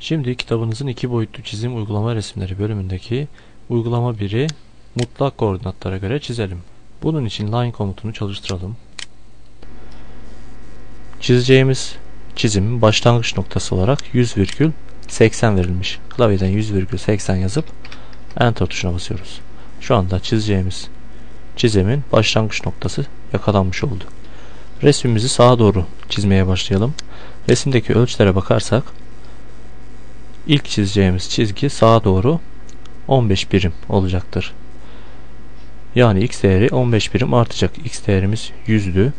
Şimdi kitabınızın iki boyutlu çizim uygulama resimleri bölümündeki uygulama 1'i mutlak koordinatlara göre çizelim. Bunun için line komutunu çalıştıralım. Çizeceğimiz çizimin başlangıç noktası olarak 100,80 verilmiş. Klavyeden 100,80 yazıp Enter tuşuna basıyoruz. Şu anda çizeceğimiz çizimin başlangıç noktası yakalanmış oldu. Resmimizi sağa doğru çizmeye başlayalım. Resimdeki ölçülere bakarsak ilk çizeceğimiz çizgi sağa doğru 15 birim olacaktır. Yani x değeri 15 birim artacak. x değerimiz 100'dü.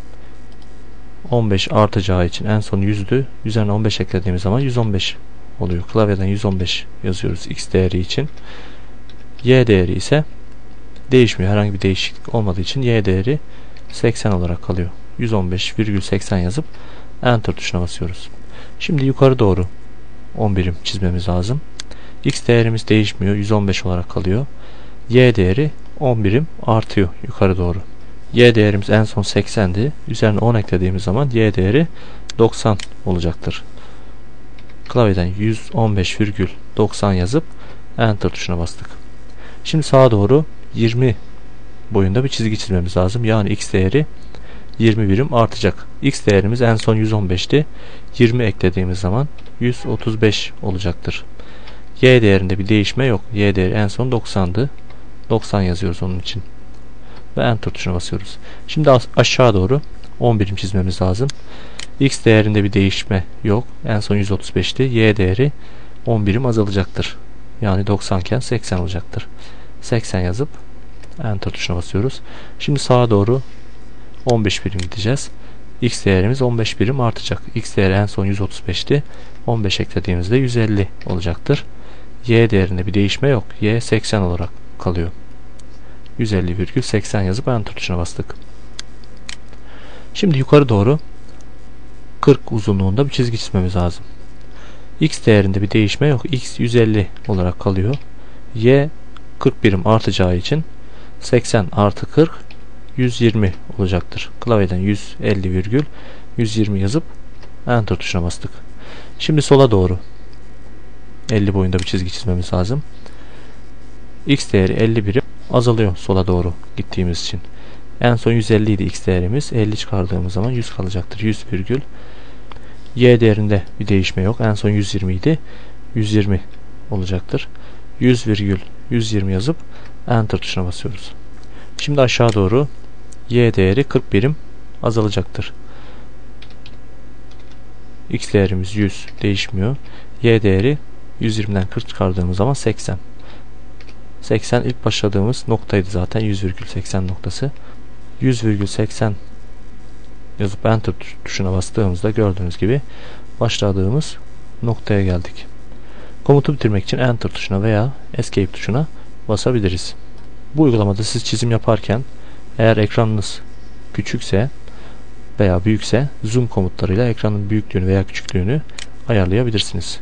15 artacağı için en son 100'dü. Üzerine 15 eklediğimiz zaman 115 oluyor. Klavyeden 115 yazıyoruz x değeri için. y değeri ise değişmiyor. Herhangi bir değişiklik olmadığı için y değeri 80 olarak kalıyor. 115,80 yazıp Enter tuşuna basıyoruz. Şimdi yukarı doğru 10 birim çizmemiz lazım. X değerimiz değişmiyor. 115 olarak kalıyor. Y değeri 10 birim artıyor yukarı doğru. Y değerimiz en son 80'di. Üzerine 10 eklediğimiz zaman Y değeri 90 olacaktır. Klavyeden 115,90 yazıp Enter tuşuna bastık. Şimdi sağa doğru 20 boyunda bir çizgi çizmemiz lazım. Yani X değeri 20 birim artacak. X değerimiz en son 115'ti. 20 eklediğimiz zaman 135 olacaktır. Y değerinde bir değişme yok. Y değeri en son 90'dı. 90 yazıyoruz onun için. Ve Enter tuşuna basıyoruz. Şimdi aşağı doğru 10 birim çizmemiz lazım. X değerinde bir değişme yok. En son 135'ti. Y değeri 10 birim azalacaktır. Yani 90 iken 80 olacaktır. 80 yazıp Enter tuşuna basıyoruz. Şimdi sağa doğru 15 birim gideceğiz. X değerimiz 15 birim artacak. X değeri en son 135'ti. 15 eklediğimizde 150 olacaktır. Y değerinde bir değişme yok. Y 80 olarak kalıyor. 150,80 yazıp Enter tuşuna bastık. Şimdi yukarı doğru 40 uzunluğunda bir çizgi çizmemiz lazım. X değerinde bir değişme yok. X 150 olarak kalıyor. Y 40 birim artacağı için 80 artı 40 120 olacaktır. Klavyeden 150 virgül 120 yazıp Enter tuşuna bastık. Şimdi sola doğru 50 boyunda bir çizgi çizmemiz lazım. X değeri 50 birim azalıyor sola doğru gittiğimiz için. En son 150 idi X değerimiz. 50 çıkardığımız zaman 100 kalacaktır. 100 virgül. Y değerinde bir değişme yok. En son 120 idi. 120 olacaktır. 100 virgül 120 yazıp Enter tuşuna basıyoruz. Şimdi aşağı doğru Y değeri 40 birim azalacaktır. X değerimiz 100 değişmiyor. Y değeri 120'den 40 çıkardığımız zaman 80. 80 ilk başladığımız noktaydı zaten 100,80 noktası. 100,80 yazıp enter tuşuna bastığımızda gördüğünüz gibi başladığımız noktaya geldik. Komutu bitirmek için enter tuşuna veya escape tuşuna basabiliriz. Bu uygulamada siz çizim yaparken eğer ekranınız küçükse veya büyükse zoom komutlarıyla ekranın büyüklüğünü veya küçüklüğünü ayarlayabilirsiniz.